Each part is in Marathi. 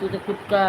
तू खूप कुठका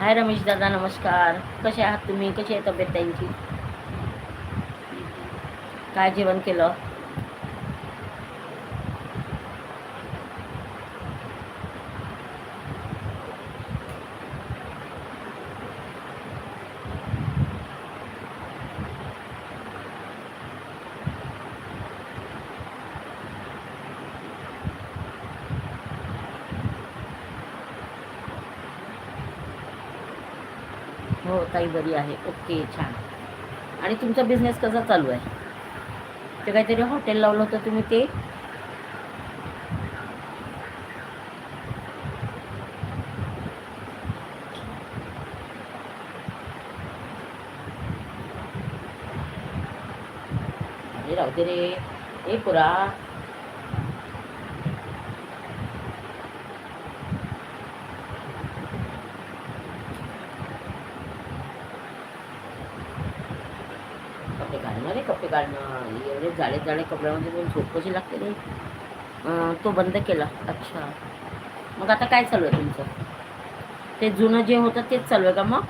हाय रमेश दादा नमस्कार. कसे आहात तुम्ही? कशी आहे तब्येत त्यांची? काय जेवण केलं? हो ताई बरी आहे. ओके छान. आणि तुमचा बिझनेस कसा चालू आहे? ते काहीतरी हॉटेल लावलं होतं तुम्ही ते? अरे राहू दे रे. ए पुरा. एवढे जाडे जाडे कपड्यामध्ये पण झोप कशी लागते रे. तो बंद केला. अच्छा. मग आता काय चालू आहे तुमचं? ते जुनं जे होतं तेच चालू आहे का मग?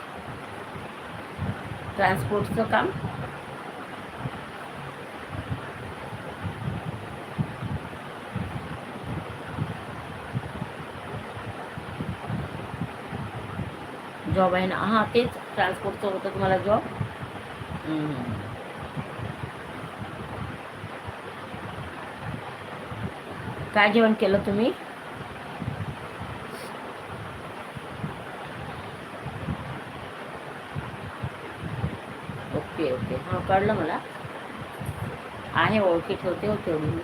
ट्रान्सपोर्टचं काम? जॉब आहे ना? हां तेच ट्रान्सपोर्टचं होतं तुम्हाला जॉब काय जेवण केलं तुम्ही? Okay okay. हां कळलं मला. आहे ओळखी ठेवते हो मी.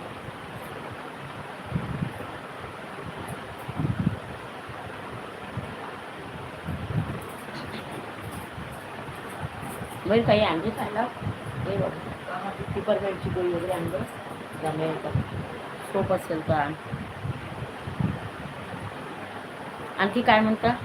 बरं काही आणली खायला? हे बघ. गोळी वगैरे आणलं. त्यामुळे सोप असेल तर आण आणखी काय म्हणता?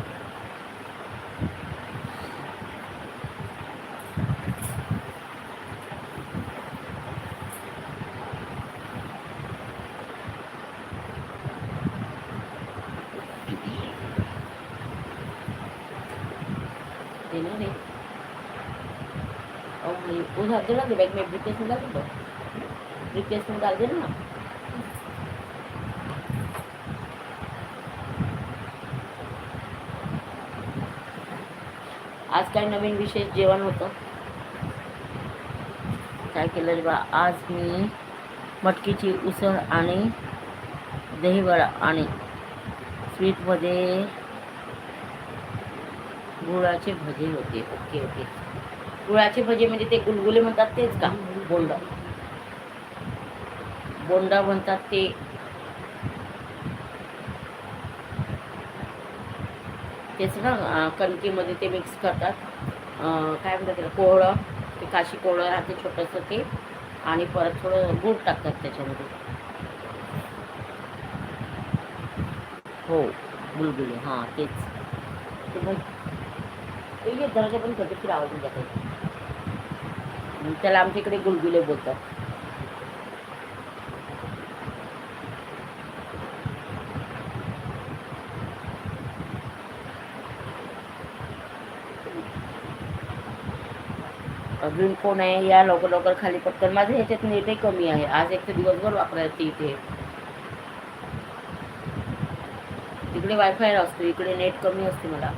देना दिला और मैं दे ना बैग में ब्रीफकेस में डाल दो ब्रीफकेस में डाल देना ना? आज काय नवीन विशेष जेवण होतं? काय केलं बा? आज मी मटकीची उसळ आणि दहीवडा आणि स्वीटमध्ये गुळाचे भजे होते. Okay okay. गुळाचे भजे म्हणजे ते गुलगुले म्हणतात तेच का? बोंडा. बोंडा म्हणतात ते तेच ना कणकीमध्ये ते मिक्स करतात. काय म्हणतात त्याला कोहळं ते काशी कोहळं राहते छोटंसं ते. आणि परत थोडं गूळ टाकतात त्याच्यामध्ये. हो गुलगुले हां तेच. ते मग ते ये पण कधी फिरावं जाते त्याला आमच्या इकडे गुलगुले बोलतात. अजून कोण आहे? या लवकर लवकर खाली पटकन. माझं ह्याच्यात नेटही कमी आहे. आज एक तर दिवसभर वापरायचं इथे. तिकडे वायफाय असतो. इकडे नेट कमी असते मला.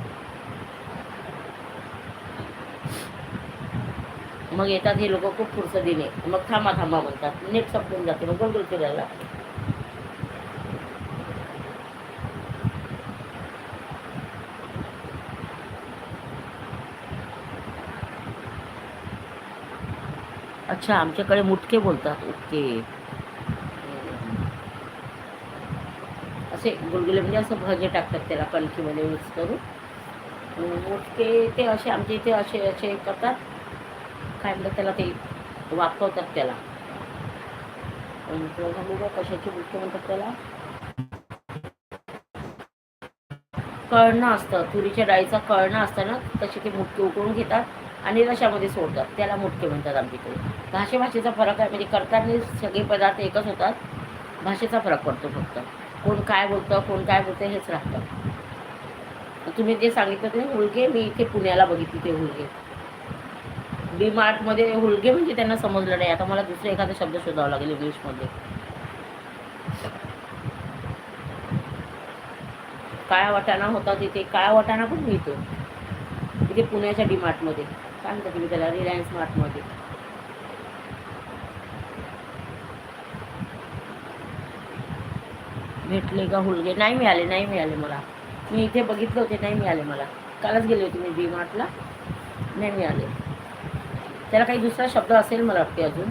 मग येतात हे लोक खूप फुरसतीने. मग थांबा थांबा म्हणतात. नेट संपून जाते. मग गोल फिरायला अच्छा आमच्याकडे मुटके बोलतात. ओके. असे गुलगुले म्हणजे असं भजे टाकतात त्याला कणकीमध्ये मिक्स करून. मुटके ते असे आमच्या इथे असे असे करतात. काय म्हणतात त्याला ते वाफवतात त्याला. कशाचे मुटके म्हणतात त्याला? कळणं असतं. तुरीच्या डाळीचा कळणं असतं ना तसे ते मुटके उकळून घेतात. आणि रशामध्ये सोडतात. त्याला मुटके म्हणतात आमच्याकडे. भाषे भाषेचा फरक आहे. म्हणजे करताना सगळे पदार्थ एकच होतात. भाषेचा फरक पडतो फक्त. कोण काय बोलतं कोण काय बोलतं हेच राहतं. तुम्ही जे सांगितलं ते हुलगे मी इथे पुण्याला बघितली ते हुलगे. डी मार्टमध्ये हुलगे म्हणजे त्यांना समजलं नाही. आता मला दुसरा एखादा शब्द शोधावा लागेल इंग्लिशमध्ये. काळा वाटाणा होता तिथे. काळा वाटाणा पण मिळतो. तिथे पुण्याच्या डी मार्टमध्ये. काय तुम्ही त्याला रिलायन्स मार्टमध्ये भेटले का हुलगे नाही मिळाले नाही मिळाले मला. मी इथे बघितले होते नाही मिळाले मला. कालच गेले होते मी डी मार्टला नाही मिळाले. त्याला काही दुसरा शब्द असेल मला वाटते अजून.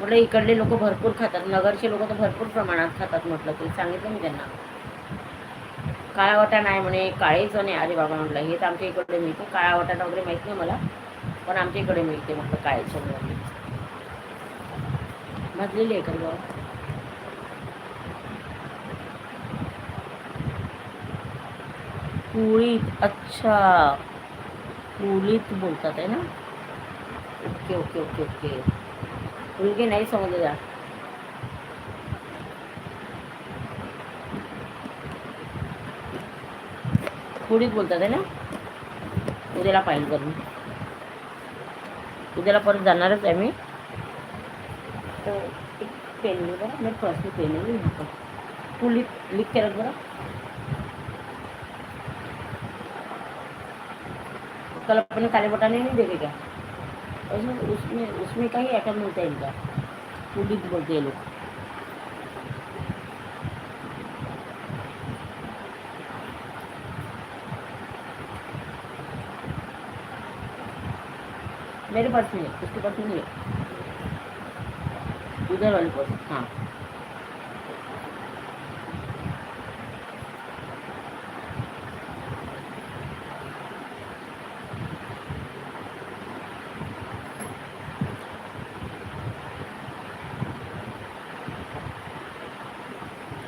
म्हटलं इकडले लोक भरपूर खातात नगरचे लोक तर भरपूर प्रमाणात खातात म्हटलं तरी. सांगितलं मी त्यांना. काळा वाटा नाही म्हणे काळे चणे अरे बाबा म्हटलं हे तर आमच्या इकडे मिळते. काळा वाटाणा वगैरे माहीत नाही मला पण आमच्या इकडे मिळते म्हटलं काळे चणे वगैरे भाजलेली आहे का बाबा? कुळीत अच्छा. कुळीत बोलतात आहे ना? Okay okay okay okay. मुलगी नाही समजला कुळीत बोलतात आहे ना? उद्याला फाईल करून. उद्याला परत जाणारच आहे मी. तर एक पेन आहे बरं मी पर्सनल पेन आहे लिहितो कुळीत लिख केलं बरं कल अपने काले बटाने नहीं देखे क्या उसमें उसमें उसमें का ही आइटम मिलता है इनका पुलिस बोलते हैं लोग मेरे पास नहीं है उसके पास नहीं है। उधर वाले पास हाँ।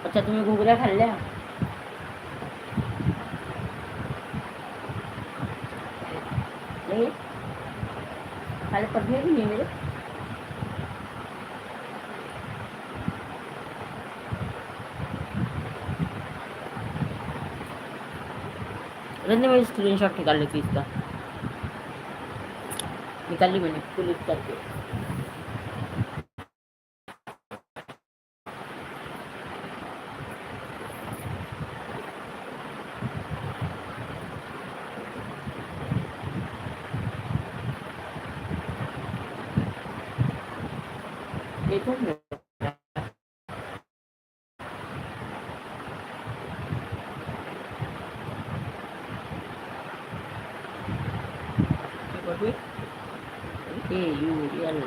अच्छा तुम्ही घुगऱ्या खाल्ल्या नहीं? खाली पढ़ने भी नहीं मेरे. रंजन मेरी स्क्रीन शॉट निकाल लेती इसका. निकाल ली मैंने क्लिक करके देखो ना A U L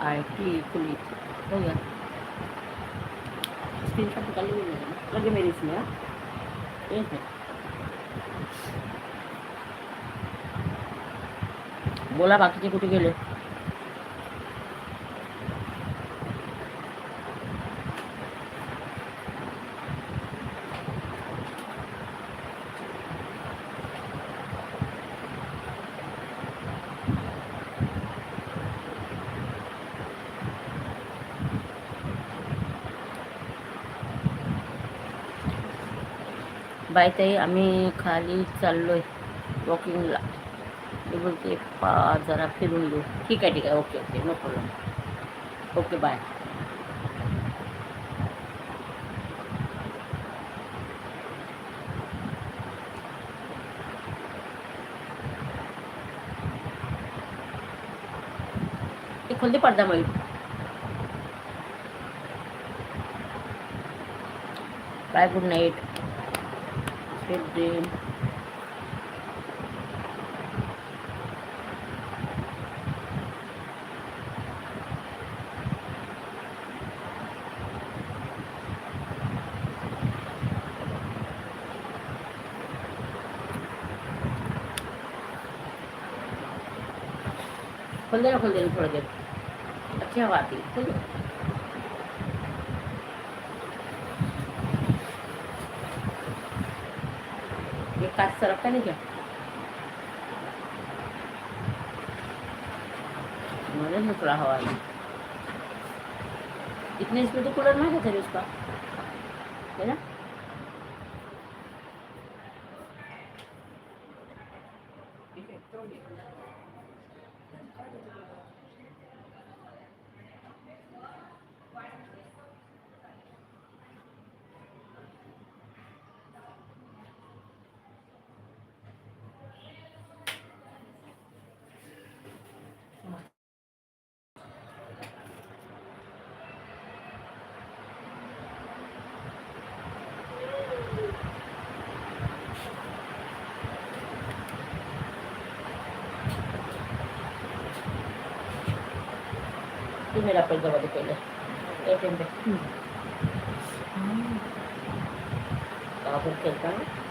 I T police हो गया स्क्रीन शॉट निकाल ली मैंने लगे मेरी इसमें हाँ एक है बाय ताई आम्ही खाली चाललो आहे वॉकिंगला मी बोलते पा जरा फिरून घेऊ. ठीक आहे ठीक आहे. Okay okay. No problem okay bye. ते खोल दे पडदा Mayur bye good night sweet dream खोल देना खोल देना थोड़ी देर अच्छी हवा आती है खोल दो ये कांच क्या मुझे में हवा आई इतने इसमें तो कूलर ना है उसका? है ना? ठीक है पैसा वाले पहले एटीएम पे कहाँ पर खेलता है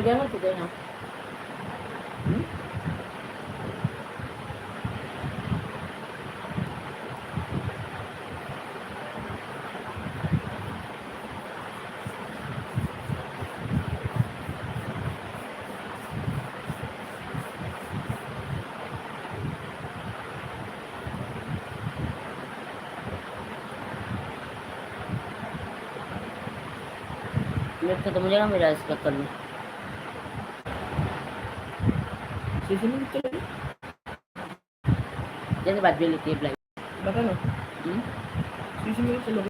हो जाएगा तुझे यहाँ हम्म? नेट खत्म हो जाएगा मेरा इसका कर लूँ Susunod ko lang. Yan ba, relative life? Baka no? Hmm? Susunod ko lang.